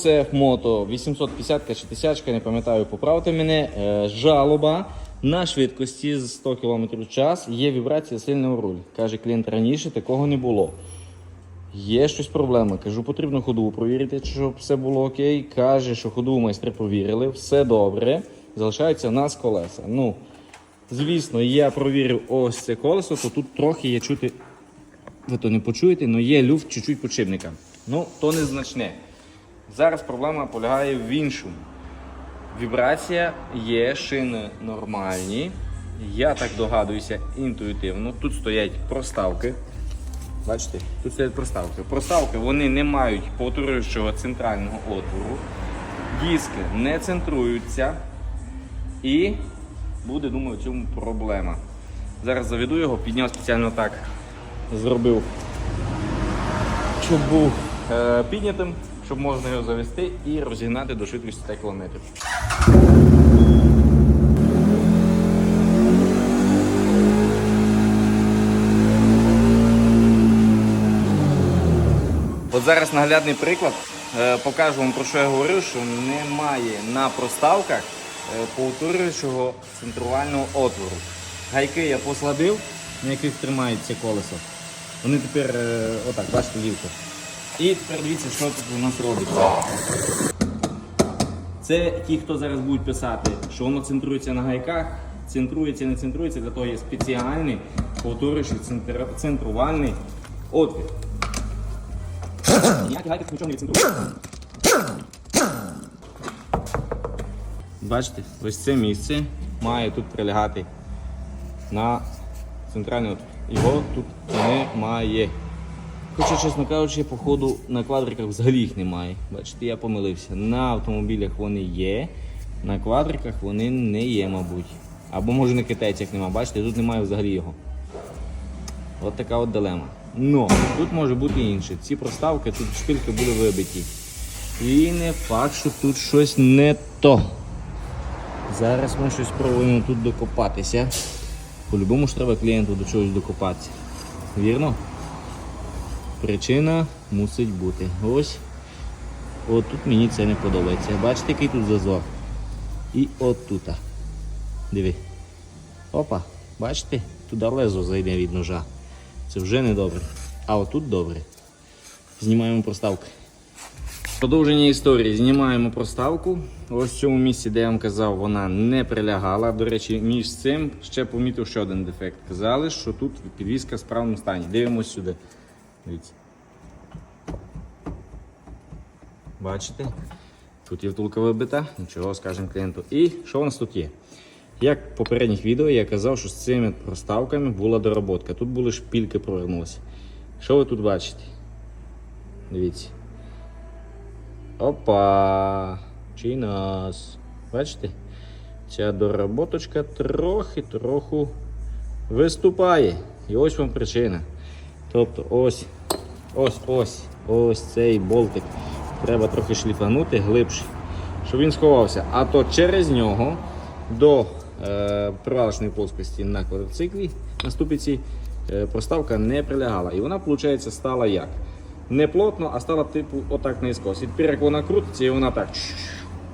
Це мото 850 чи 1000, не пам'ятаю, поправте мене. Е, Жалоба на швидкості з 100 км в час є вібрація сильного руль. Каже клієнт раніше, такого не було. Є щось проблема. Кажу, потрібно ходову провірити, щоб все було окей. Каже, що ходову майстри провірили, все добре. Залишаються в нас колеса. Ну, звісно, я провірив ось це колесо, то тут трохи є чути. Ви то не почуєте, але є люфт чуть-чуть подшипника. Ну, то незначне. Зараз проблема полягає в іншому. Вібрація є, шини нормальні. Я так догадуюся інтуїтивно. Тут стоять проставки. Бачите, тут стоять проставки. Проставки вони не мають повторюючого центрального отвору. Диски не центруються. І буде, думаю, в цьому проблема. Зараз заведу його, підняв спеціально так. Зробив, щоб е, піднятим, щоб можна його завести і розігнати до швидкості 100 км. От зараз наглядний приклад. Е, Покажу вам про що я говорив, що немає на проставках е, повторюючого центрувального отвору. Гайки я посладив, на яких тримається колесо. Вони тепер е, отак, бачите, лівко. І тепер дивіться, що тут у нас робиться. Це ті, хто зараз будуть писати, що воно центрується на гайках, центрується, не центрується, для того є спеціальний повторюючий центрувальний отвір. Ніякі гайки нічого не відцентрують. Бачите, ось це місце має тут прилягати на центральний отвір. Його тут немає. Хоча, чесно кажучи, походу на квадриках взагалі їх немає. Бачите, я помилився. На автомобілях вони є, на квадриках вони не є, мабуть. Або може на китайцях немає. Бачите, тут немає взагалі його. От така от дилема. Но тут може бути інше. Ці проставки, тут шпильки були вибиті. І не факт, що тут щось не то. Зараз ми щось спробуємо тут докопатися. По-любому ж треба клієнту до чогось докопатися. Вірно? Причина мусить бути. Ось. От тут мені це не подобається. Бачите, який тут зазор? І от тут. Диви. Опа, бачите? Туди лезо зайде від ножа. Це вже не добре. А отут добре. Знімаємо проставки. Продовження історії. Знімаємо проставку. Ось в цьому місці, де я вам казав, вона не прилягала. До речі, між цим ще помітив ще один дефект. Казали, що тут підвізка в справному стані. Дивимось сюди. Дивіться. Бачите? Тут є втулка вибита, нічого, скажемо клієнту. І що у нас тут є? Як в попередніх відео я казав, що з цими проставками була доработка. Тут були шпільки провернулися. Що ви тут бачите? Дивіться. Опа! Чи нас. Бачите? Ця доработочка трохи трохи виступає. І ось вам причина. Тобто ось, ось, ось, ось цей болтик. Треба трохи шліфанути глибше, щоб він сховався. А то через нього до е, прилажної плоскості на квадроциклі на ступиці е, проставка не прилягала. І вона, виходить, стала як? Не плотно, а стала типу отак наискос. І тепер як вона крутиться, і вона так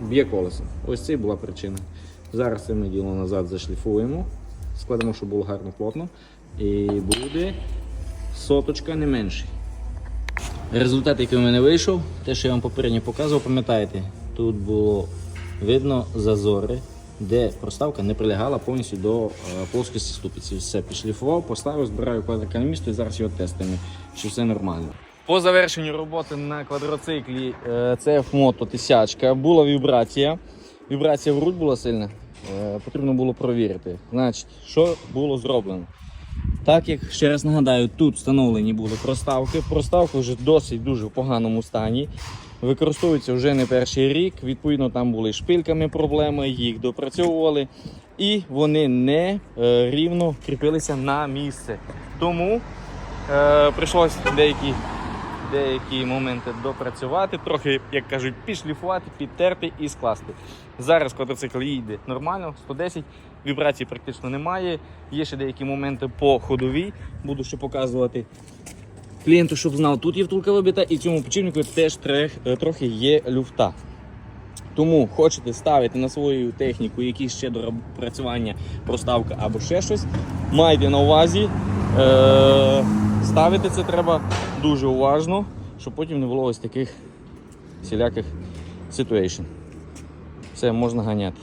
б'є колесо. Ось це і була причина. Зараз це ми діло назад зашліфуємо, складемо, щоб було гарно плотно. І буде соточка не менше. Результат, який у мене вийшов, те, що я вам попередньо показував, пам'ятаєте, тут було видно зазори, де проставка не прилягала повністю до е, плоскості ступиці. Все, підшліфував, поставив, збираю місто і зараз його тестуємо, чи все нормально. По завершенню роботи на квадроциклі е, CF Moto тисячка була вібрація. Вібрація в руль була сильна. Е, Потрібно було провірити. Значить, що було зроблено? Так як ще раз нагадаю, тут встановлені були проставки. Проставка вже досить дуже в поганому стані. Використовується вже не перший рік. Відповідно, там були шпильками проблеми, їх допрацьовували. І вони не е, рівно кріпилися на місце. Тому е, прийшлось деякі, деякі моменти допрацювати, трохи, як кажуть, підшліфувати, підтерти і скласти. Зараз квадроцикл їде нормально, 110, вібрацій практично немає. Є ще деякі моменти по ходовій, буду ще показувати. клієнту, щоб знав, тут є втулка вибита, і цьому підшипнику теж е, трохи є люфта. Тому хочете ставити на свою техніку якісь ще допрацювання, проставка або ще щось, майте на увазі. Е- ставити це треба дуже уважно, щоб потім не було ось таких всіляких ситуацій. Все, можна ганяти.